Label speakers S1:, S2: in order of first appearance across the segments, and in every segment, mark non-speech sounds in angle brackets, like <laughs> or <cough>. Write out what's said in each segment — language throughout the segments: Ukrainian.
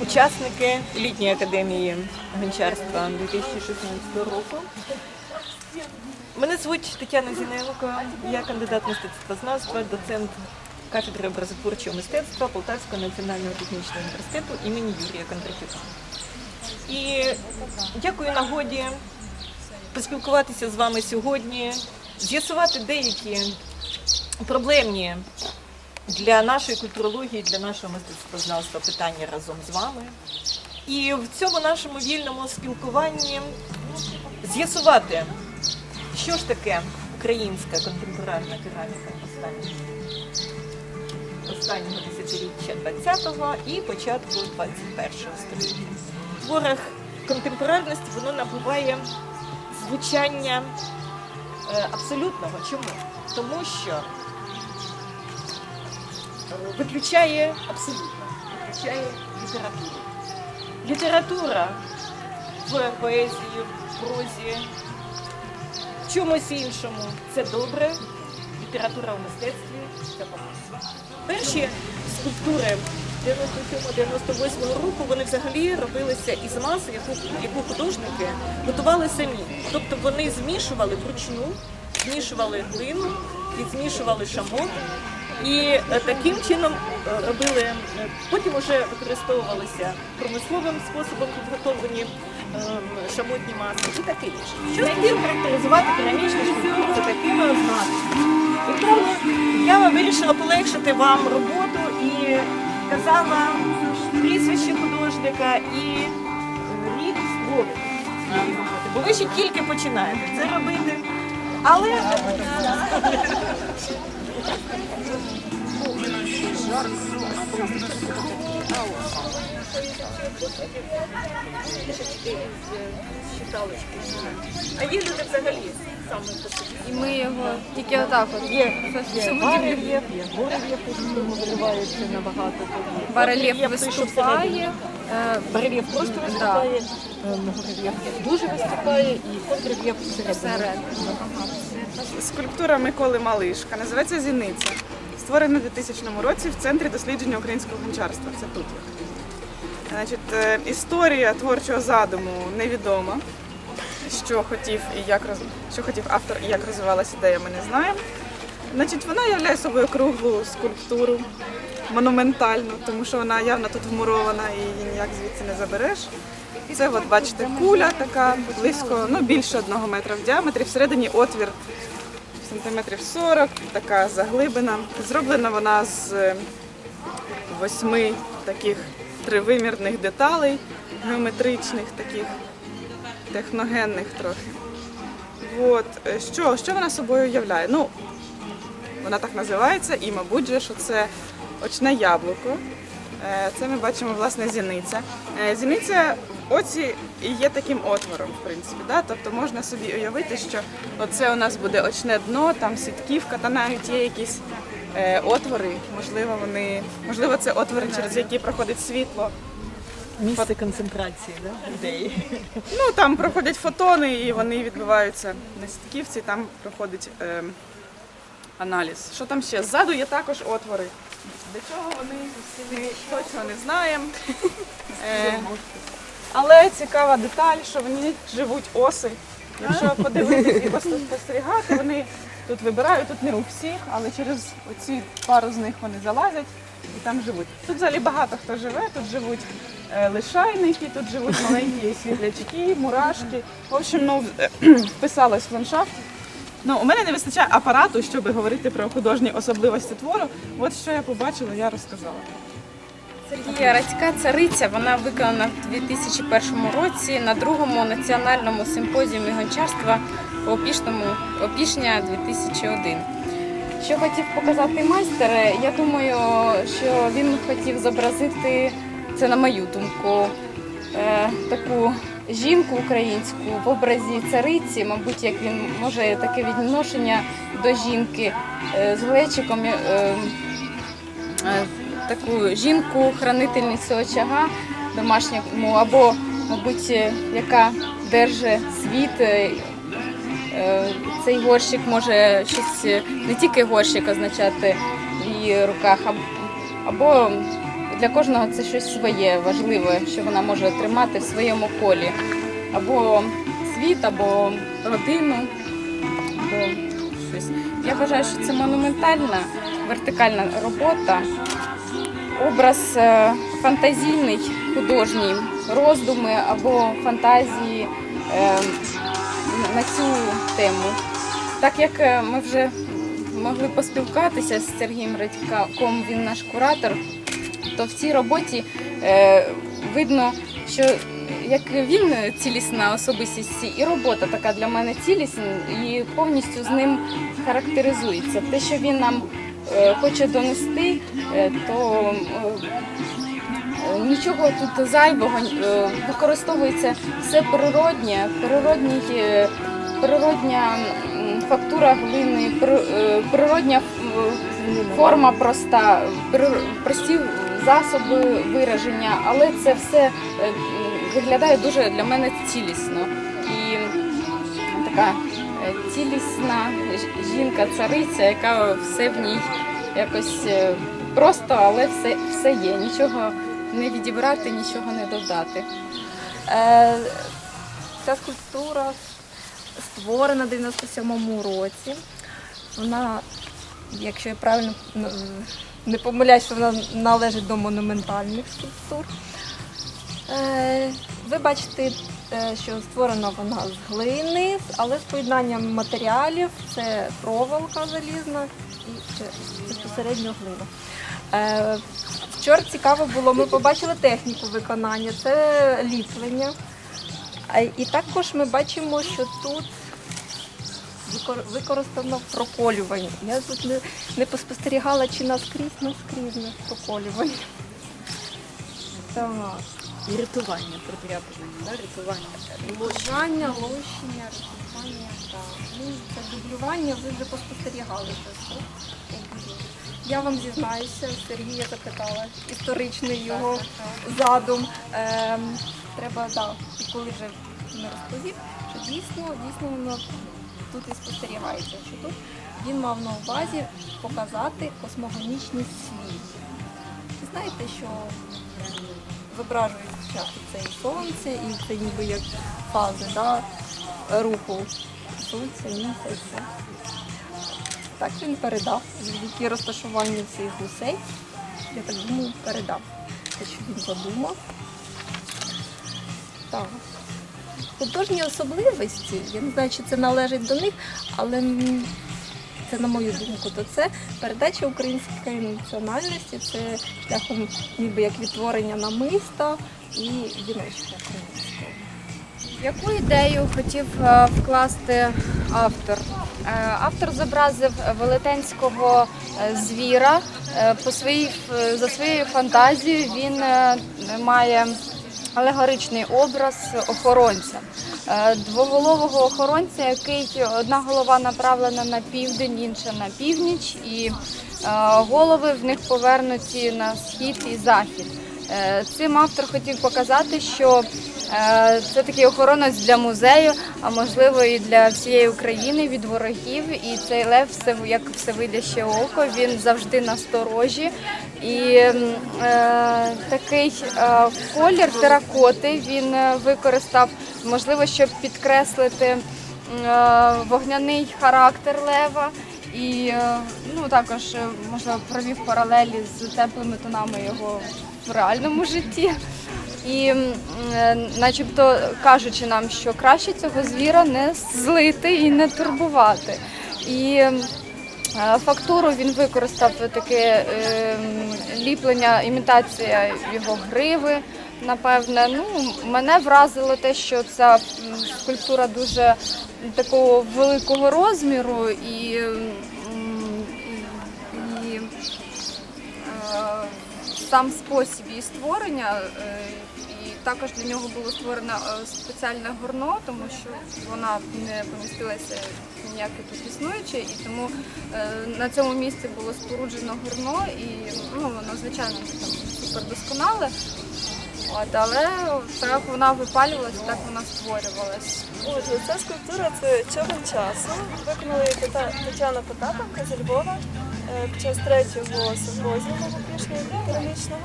S1: учасники літньої академії гончарства 2016 року. Мене звуть Тетяна Зіненко, я кандидат мистецтвознавства, доцент кафедри образотворчого мистецтва Полтавського національного технічного університету імені Юрія Кондратюка. І дякую нагоді поспілкуватися з вами сьогодні, з'ясувати деякі проблемні для нашої культурології, для нашого мистецтвознавства питання разом з вами. І в цьому нашому вільному спілкуванні з'ясувати, що ж таке українська контемпорарна кераміка останнього, десятиріччя 20-го і початку 21-го століття. В творах контемпорарності воно набуває звучання е, абсолютного. Чому? Тому що виключає абсолютно, виключає літературу. Література в поезії, в прозі, в чомусь іншому це добре. Література в мистецтві це погано. Перші скульптури 97-98 року вони взагалі робилися із маси, яку, яку художники готували самі. Тобто вони змішували вручну, змішували глину змішували шамот. І е, таким чином е, робили, е, потім вже використовувалися промисловим способом підготовлені е, шамотні маси і таке інше. Що хотів характеризувати керамічну скульптуру за такими ознаками? І тому я вирішила полегшити вам роботу і казала прізвище художника і рік роботи. Бо ви ще тільки починаєте це робити. Але а є взагалі саме по собі.
S2: І ми його тільки отак от.
S1: Є,
S2: Це
S1: є
S2: будівлі.
S1: барельєф, є горельєф, які виливаються набагато.
S2: Барельєф виступає. Е,
S1: Барельєф просто виступає, ем, дуже виступає і контррельєф всередині.
S2: Всередині.
S3: Скульптура Миколи Малишка називається Зіниця. Створена у 2000 році в центрі дослідження українського гончарства. Це тут. Значить, е, історія творчого задуму невідома. Що хотів і як роз... що хотів автор і як розвивалася ідея, ми не знаємо. Значить, вона являє собою круглу скульптуру, монументальну, тому що вона явно тут вмурована і її ніяк звідси не забереш. Це, от бачите, куля така близько, ну більше одного метра в діаметрі. Всередині отвір сантиметрів 40, така заглибина. Зроблена вона з е, восьми таких тривимірних деталей, геометричних, таких техногенних трохи. От. е, Що, що вона собою являє? Ну, вона так називається, і, мабуть, же, що це очне яблуко. Е, Це ми бачимо власне зіниця. Е, Зіниця в оці і є таким отвором, в принципі. Да? Тобто можна собі уявити, що оце у нас буде очне дно, там сітківка, та навіть є якісь е, отвори. Можливо, вони можливо, це отвори, через які проходить світло.
S1: Місце концентрації да, людей.
S3: Ну там проходять фотони і вони відбиваються на сітківці, там проходить е, аналіз. Що там ще? Ззаду є також отвори. Для чого вони ми точно не знаємо. <laughs> Е, але цікава деталь, що вони живуть оси. Якщо подивитися і спостерігати, вони тут вибирають, тут не у всіх, але через оці пару з них вони залазять і там живуть. Тут взагалі багато хто живе, тут живуть е, лишайники, тут живуть маленькі світлячки, мурашки. В общем, ну, <clears throat> вписалось в ландшафт. Ну, у мене не вистачає апарату, щоб говорити про художні особливості твору. От що я побачила, я розказала.
S2: Сергія Радька цариця. Вона виконана в 2001 році на другому національному симпозіумі гончарства Опішному Опішня 2001. Що хотів показати майстер, я думаю, що він хотів зобразити це на мою думку. е, Таку жінку українську в образі цариці, мабуть, як він може таке відношення до жінки е, з глечиком. е, е, таку жінку, хранительницю очага домашньому, або, мабуть, яка держить світ. Цей горщик може щось не тільки горщик означати в її руках, або для кожного це щось своє важливе, що вона може тримати в своєму колі. Або світ, або родину, або щось. Я вважаю, що це монументальна вертикальна робота, образ е, фантазійний, художній, роздуми або фантазії е, на цю тему. Так як е, ми вже могли поспілкуватися з Сергієм Радькаком, він наш куратор, то в цій роботі е, видно, що як він цілісна особистість, і робота така для мене цілісна і повністю з ним характеризується. Те, що він нам е, хоче донести, е, то нічого тут зайвого використовується все природнє, природній, е, природня фактура глини, при- природня форма проста, прості засоби вираження, але це все е, виглядає дуже для мене цілісно. І така е, цілісна жінка-цариця, яка все в ній якось е, просто, але все, все є. Нічого не відібрати, нічого не додати.
S4: Ця скульптура створена в 97-му році. Вона, якщо я правильно не помиляюсь, що вона належить до монументальних скульптур. Е, Ви бачите, е, що створена вона з глини, але з поєднанням матеріалів це проволока залізна і безпосередньо глина. Е, Вчора цікаво було, ми побачили техніку виконання, це ліплення. І також ми бачимо, що тут викор- використано проколювання. Я тут не, не поспостерігала, чи наскрізь наскрізь не проколювання. Так.
S1: І рятування продряпування, да? рятування.
S4: Лужання, лощення, рятування, так. Ну, це дублювання, ви вже спостерігали це все. Я вам зізнаюся, Сергія запитала історичний його задум. Ем, треба, да, і коли вже не розповів, що дійсно, дійсно воно тут і спостерігається, що тут він мав на увазі показати космогонічний світ. Знаєте, що зображують часто це і сонце, і це ніби як фази да, руху сонця, місяця. Так він передав, які розташування цих гусей, я так думаю, передав те, що він задумав. Так. Художні особливості, я не знаю, чи це належить до них, але це, на мою думку, то це передача української національності, це шляхом ніби як відтворення намиста і віночка українського.
S2: Яку ідею хотів е, вкласти автор? Е, Автор зобразив велетенського е, звіра. По своїй, за своєю фантазією він має алегоричний образ охоронця. Е, Двоголового охоронця, який одна голова направлена на південь, інша на північ, і е, голови в них повернуті на схід і захід. Е, Цим автор хотів показати, що це такий охоронець для музею, а можливо і для всієї України від ворогів. І цей лев, все як всевидяще око, він завжди насторожі. І е, такий е, колір теракоти він е, використав, можливо, щоб підкреслити е, вогняний характер лева. І е, ну також е, можливо провів паралелі з теплими тонами його в реальному житті. І е, начебто кажучи нам, що краще цього звіра не злити і не турбувати. І е, фактуру він використав таке е, ліплення, імітація його гриви. Напевне, ну мене вразило те, що ця скульптура дуже такого великого розміру і, і е, сам спосіб її створення. е, І також для нього було створено е, спеціальне горно, тому що вона не помістилася ніяке тут існуюче, і тому е, на цьому місці було споруджено горно, і ну, воно звичайно там супер досконале. От, але так вона випалювалася, так вона створювалась.
S5: Отже, ця скульптура це човен часу. Виконала її Тетяна Потапенко зі Львова. Е, під час третього симпозіуму опішнього керамічного.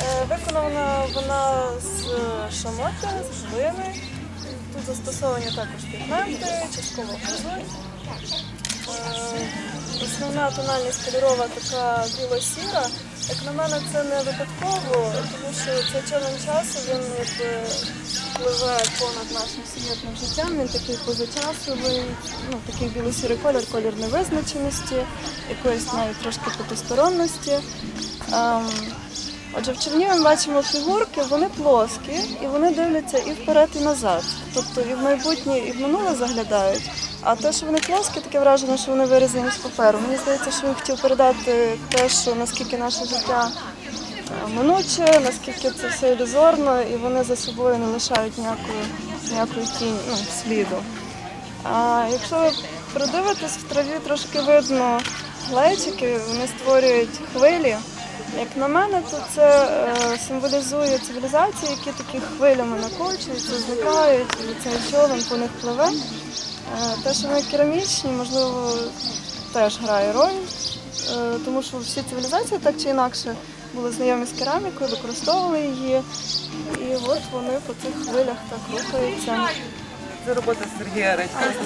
S5: Е, Виконана вона з шамоти, з глини. Тут застосовані також пігменти, частково. Е, Основна тональність кольорова така біло-сіра. Як на мене, це не випадково, тому що цей човен часу він пливе понад нашим сім'ятним життям. Він такий позачасовий, ну такий біло-сірий колір, колір невизначеності, якоїсь навіть трошки потусторонності. Ем, Отже, в човні ми бачимо фігурки, вони плоскі і вони дивляться і вперед, і назад. Тобто і в майбутнє, і в минуле заглядають. А те, що вони плоскі, таке враження, що вони вирізані з паперу. Мені здається, що він хотів передати те, що наскільки наше життя минуче, наскільки це все ілюзорно, і вони за собою не лишають ніякої, ніякої тіні, ну, сліду. А якщо ви придивитесь, в траві трошки видно глечики, вони створюють хвилі. Як на мене, то це е, символізує цивілізації, які такі хвилями накочуються, зникають, і цей човен по них пливе. Е, те, що вони керамічні, можливо, теж грає роль, е, тому що всі цивілізації так чи інакше були знайомі з керамікою, використовували її, і от вони по цих хвилях так рухаються.
S6: Це робота Сергія Радька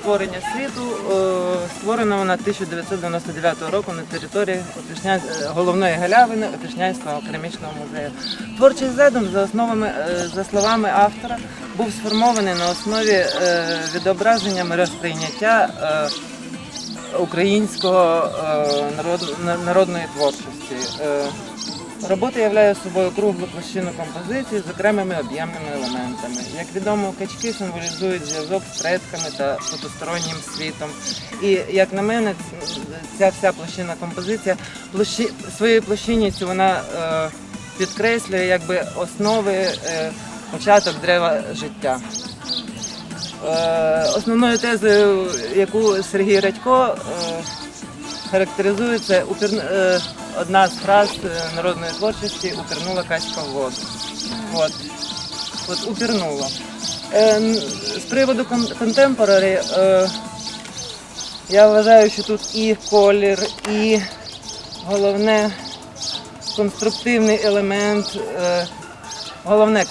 S6: створення світу. Е, Створена вона 1999 року на території е, головної галявини Опішнянського керамічного музею. Творчий задум, за основами, е, за словами автора, був сформований на основі відображення миросприйняття українського е, народ... народної творчості. Е, Робота являє собою круглу площину композиції з окремими об'ємними елементами. Як відомо, качки символізують зв'язок з предками та потустороннім світом. І як на мене, ця вся площина композиція площі... своєю площинністю вона е, підкреслює якби основи е, початок древа життя. Е, основною тезою, яку Сергій Радько е, характеризує, це одна з фраз е, народної творчості упірнула качка в воду. От, От упірнула. З приводу контемпорарі, я вважаю, що тут і колір, і головне конструктивний елемент. Головне,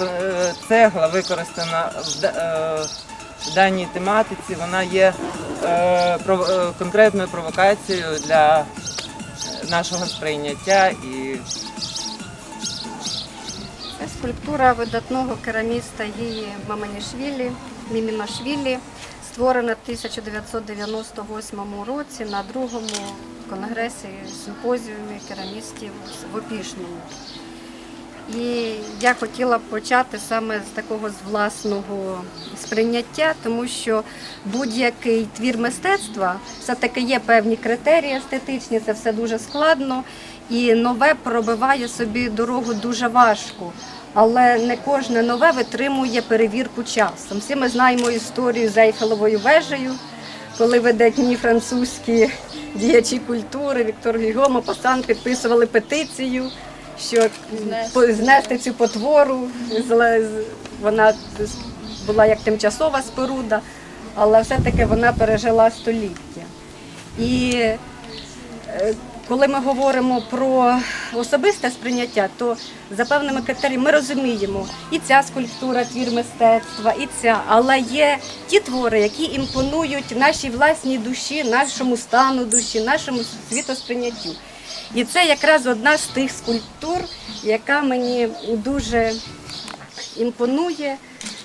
S6: цегла використана даній тематиці, вона є е, пров- е, конкретною провокацією для нашого сприйняття і
S7: Це скульптура видатного кераміста Гії Маманішвілі, Мімінашвілі, створена в 1998 році на другому конгресі симпозіумі керамістів в Опішному. І я хотіла почати саме з такого з власного сприйняття, тому що будь-який твір мистецтва все-таки є певні критерії естетичні, це все дуже складно. І нове пробиває собі дорогу дуже важко. Але не кожне нове витримує перевірку часом. Всі ми знаємо історію з Ейфелевою вежею, коли видатні французькі діячі культури Віктор Гюго, Мопасан підписували петицію, що по- знести цю потвору. Вона була як тимчасова споруда, але все-таки вона пережила століття. І е, коли ми говоримо про особисте сприйняття, то за певними критеріями ми розуміємо і ця скульптура, твір мистецтва, і ця, але є ті твори, які імпонують нашій власній душі, нашому стану душі, нашому світосприйняттю. І це якраз одна з тих скульптур, яка мені дуже імпонує,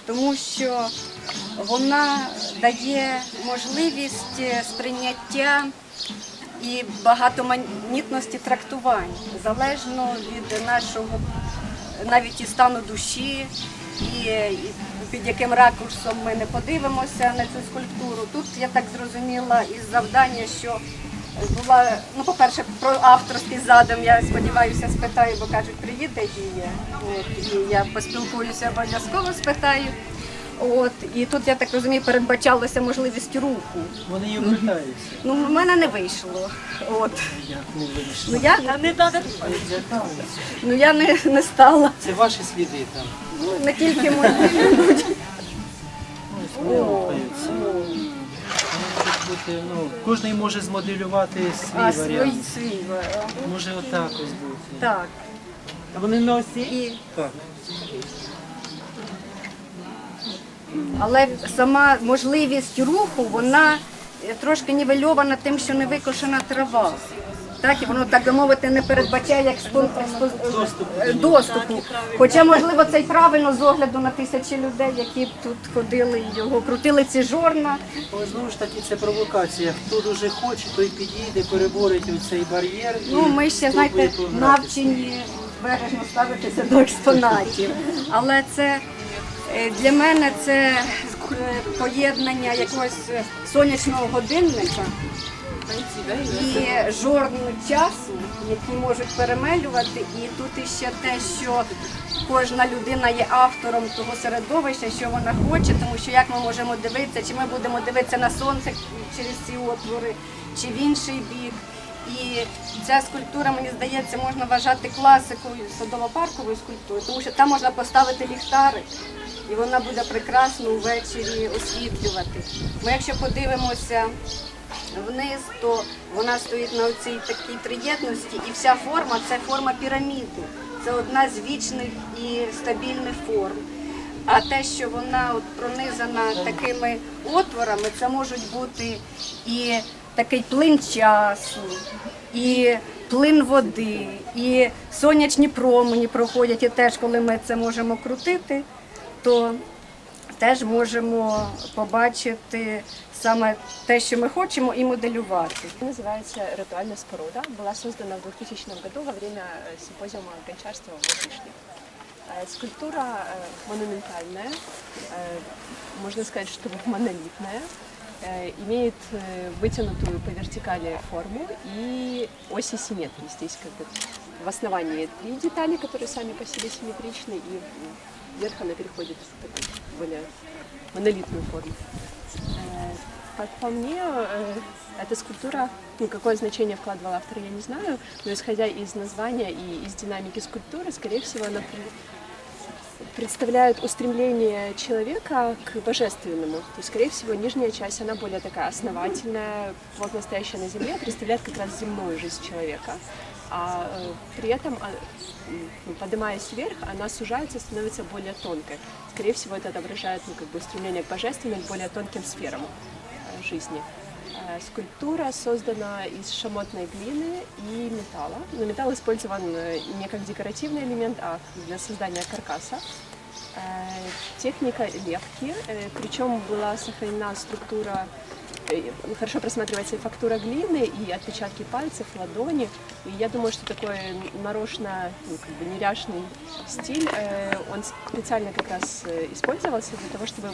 S7: тому що вона дає можливість е, сприйняття і багатоманітності трактувань, залежно від нашого навіть і стану душі, і, під яким ракурсом ми не подивимося на цю скульптуру. Тут я так зрозуміла із завдання, що була, ну, по-перше, про авторський задум, я сподіваюся, спитаю, бо кажуть, приїде Гія. От, і я поспілкуюся обов'язково спитаю. От, і тут, я так розумію, передбачалася можливість руху.
S8: Вони і обертаються.
S7: Ну, в мене не вийшло. От.
S8: Як не вийшло?
S7: Ну я, ну, я не, не стала.
S8: Це ваші сліди там.
S7: Ну, не тільки мої.
S8: Вони бути, ну, кожен може змоделювати свій
S7: А, свій,
S8: варіант.
S7: свій варіант.
S8: Може отак ось бути.
S7: Так.
S6: А вони носі?
S7: І
S8: Так.
S7: Але сама можливість руху, вона е, трошки нівельована тим, що не викошена трава. Так, і воно, так би мовити, не передбачає як спон... спон- е, доступу. Хоча, можливо, це й правильно з огляду на тисячі людей, які б тут ходили і його крутили ці жорна.
S8: Але знову ж таки це провокація. Хто дуже хоче, той підійде, переборить цей бар'єр.
S7: Ну, ми ще, знаєте, навчені бережно ставитися до експонатів. Але це е, для мене це е, поєднання якогось сонячного годинника і жорн часу, які можуть перемелювати. І тут іще те, що кожна людина є автором того середовища, що вона хоче, тому що як ми можемо дивитися, чи ми будемо дивитися на сонце через ці отвори, чи в інший бік. І ця скульптура, мені здається, можна вважати класикою садово-паркової скульптури, тому що там можна поставити ліхтарик, і вона буде прекрасно ввечері освітлювати. Ми якщо подивимося вниз, то вона стоїть на цій такій триєдності, і вся форма це форма піраміди. Це одна з вічних і стабільних форм. А те, що вона от пронизана такими отворами, це можуть бути і такий плин часу, і плин води, і сонячні промені проходять. І теж, коли ми це можемо крутити, то теж можемо побачити саме те, що ми хочемо, і моделювати.
S9: Называется «Ритуальная споруда». Была создана в 2000 году во время э, симпозиума гончарства в Латышне. Э, Скульптура э, монументальная, э, можно сказать, что монолитная, э, имеет э, вытянутую по вертикали форму и оси симметрии. Здесь как бы в основании три детали, которые сами по себе симметричны, и вверх она переходит в такую более монолитную форму. Э, по мне, э, эта скульптура, ну, какое значение вкладывал автор, я не знаю, но исходя из названия и из динамики скульптуры, скорее всего, она представляет устремление человека к божественному. То есть, скорее всего, нижняя часть, она более такая основательная, плотно стоящая на земле, представляет как раз земную жизнь человека. А э, при этом, а, поднимаясь вверх, она сужается становится более тонкой. Скорее всего, это отображает ну, как бы стремление к божественным, к более тонким сферам э, жизни. Э, Скульптура создана из шамотной глины и металла. Но металл использован э, не как декоративный элемент, а для создания каркаса. Техника лепки, причем была сохранена структура, хорошо просматривается и фактура глины, и отпечатки пальцев, ладони. И я думаю, что такой нарочно, ну, как бы неряшный стиль, э, он специально как раз э, использовался для того, чтобы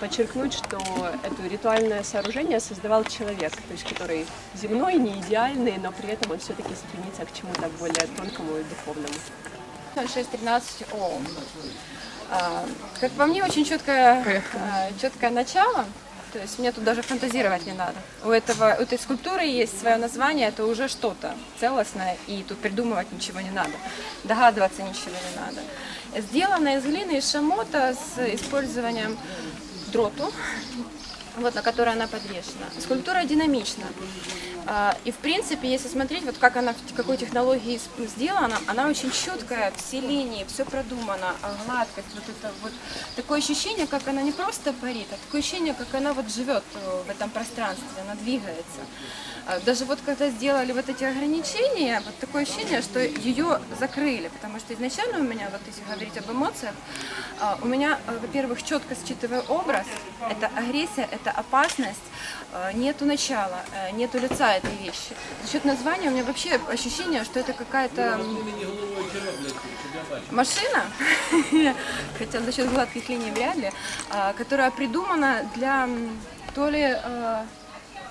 S9: подчеркнуть, что это ритуальное сооружение создавал человек, то есть который земной, не идеальный, но при этом он все-таки стремится к чему-то более тонкому и духовному.
S10: 0613 ООМ. А, Как по мне, очень четкое, а, четкое начало. То есть мне тут даже фантазировать не надо. У, этого, у этой скульптуры есть свое название, это уже что-то целостное, и тут придумывать ничего не надо, догадываться ничего не надо. Сделана из глины, из шамота с использованием дроту, вот, на которой она подвешена. Скульптура динамична. А, И в принципе, если смотреть, вот как она, какой технологии сделана, она очень четкая, все линии, все продумано, а гладкость, вот это вот такое ощущение, как она не просто парит, а такое ощущение, как она вот живет э, в этом пространстве, она двигается. А, Даже вот когда сделали вот эти ограничения, вот такое ощущение, что ее закрыли, потому что изначально у меня, вот если говорить об эмоциях, у меня, э, во-первых, четко считываю образ, это агрессия, это опасность, нету начала, э, нету лица этой вещи. За счет названия у меня вообще ощущение, что это какая-то машина, <laughs> хотя за счет гладких линий вряд ли, а, которая придумана для то ли, э,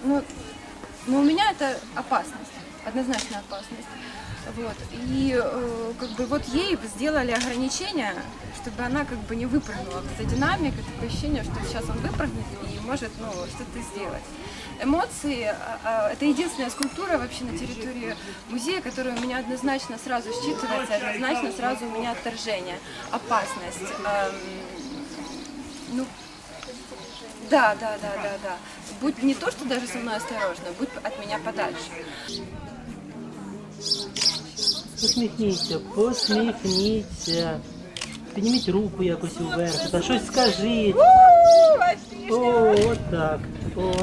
S10: ну, ну, у меня это опасность, однозначно опасность. Вот. И э, как бы вот ей сделали ограничения, чтобы она как бы не выпрыгнула. Вот эта динамика, такое ощущение, что сейчас он выпрыгнет и может ну, что-то сделать. Эмоции, а, а, это единственная скульптура вообще на территории музея, которая у меня однозначно сразу считывается, однозначно сразу у меня отторжение, опасность. эм, ну, Да, да, да, да, да. Будь не то, что даже со мной осторожно, будь от меня подальше.
S11: Посміхніться, посміхніться. Підніміть руку якось уверх, та щось скажіть. О, от так. О.